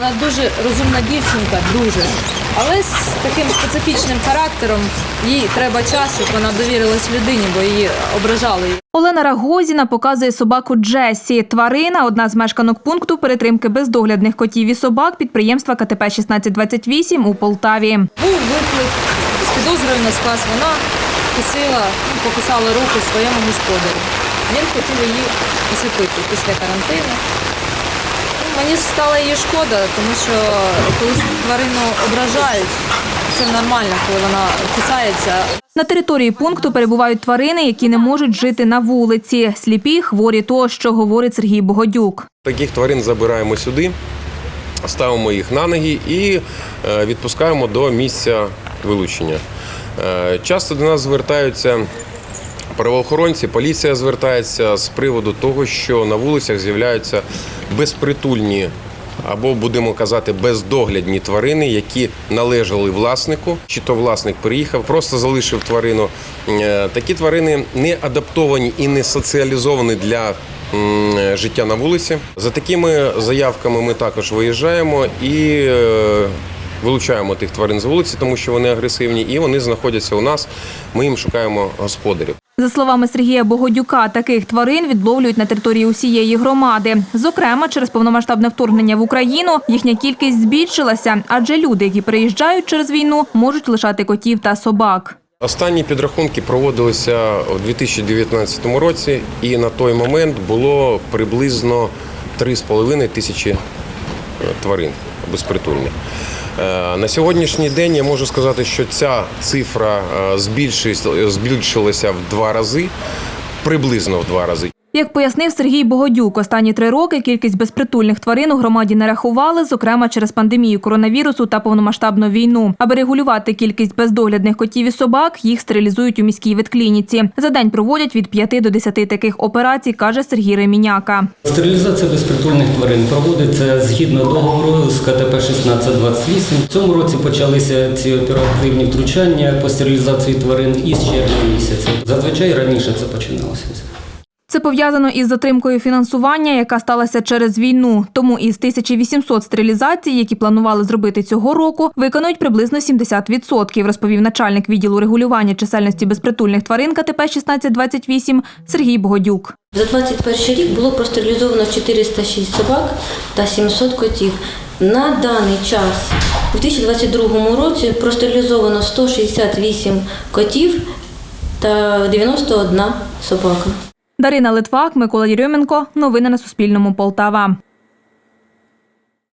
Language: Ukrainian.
Вона дуже розумна дівчинка, дуже. Але з таким специфічним характером їй треба час, щоб вона довірилась людині, бо її ображали. Олена Рагозіна показує собаку Джесі. Тварина одна з мешканок пункту перетримки бездоглядних котів і собак підприємства КТП 1628 у Полтаві. Був виклик з підозрою на сказ. Вона кусила, ну, покусала руку своєму господарю. Він хотів її усипити після карантину. Мені стало її шкода, тому що коли тварину ображають, це нормально, коли вона кусається. На території пункту перебувають тварини, які не можуть жити на вулиці. Сліпі, хворі тощо, говорить Сергій Богодюк. Таких тварин забираємо сюди, ставимо їх на ноги і е, відпускаємо до місця вилучення. Е, Часто до нас звертаються правоохоронці, поліція звертається з приводу того, що на вулицях з'являються безпритульні. Або будемо казати бездоглядні тварини, які належали власнику, чи то власник приїхав, просто залишив тварину. Е, Такі тварини не адаптовані і не соціалізовані для життя на вулиці. За такими заявками ми також виїжджаємо і е, вилучаємо тих тварин з вулиці, тому що вони агресивні, і вони знаходяться у нас. Ми їм шукаємо господарів. За словами Сергія Богодюка, таких тварин відловлюють на території усієї громади. Зокрема, через повномасштабне вторгнення в Україну їхня кількість збільшилася, адже люди, які переїжджають через війну, можуть лишати котів та собак. Останні підрахунки проводилися у 2019 році, і на той момент було приблизно 3,5 тисячі е, тварин безпритульних. Е, На сьогоднішній день я можу сказати, що ця цифра е, збільшилася в два рази, приблизно в два рази. Як пояснив Сергій Богодюк, останні три роки кількість безпритульних тварин у громаді не рахували, зокрема через пандемію коронавірусу та повномасштабну війну. Аби регулювати кількість бездоглядних котів і собак, їх стерилізують у міській ветклініці. За день проводять від 5 до 10 таких операцій, каже Сергій Реміняка. Стерилізація безпритульних тварин проводиться згідно договору з КТП 1628. В цьому році почалися ці оперативні втручання по стерилізації тварин із червня місяця. Зазвичай раніше це починалося. Це пов'язано із затримкою фінансування, яка сталася через війну. Тому із 1800 стерилізацій, які планували зробити цього року, виконують приблизно 70%, розповів начальник відділу регулювання чисельності безпритульних тварин КТП 1628 Сергій Богодюк. За 21 рік було простерилізовано 406 собак та 700 котів. На даний час у 2022 році простерилізовано 168 котів та 91 собака. Дарина Литвак, Микола Єрьоменко. Новини на Суспільному. Полтава.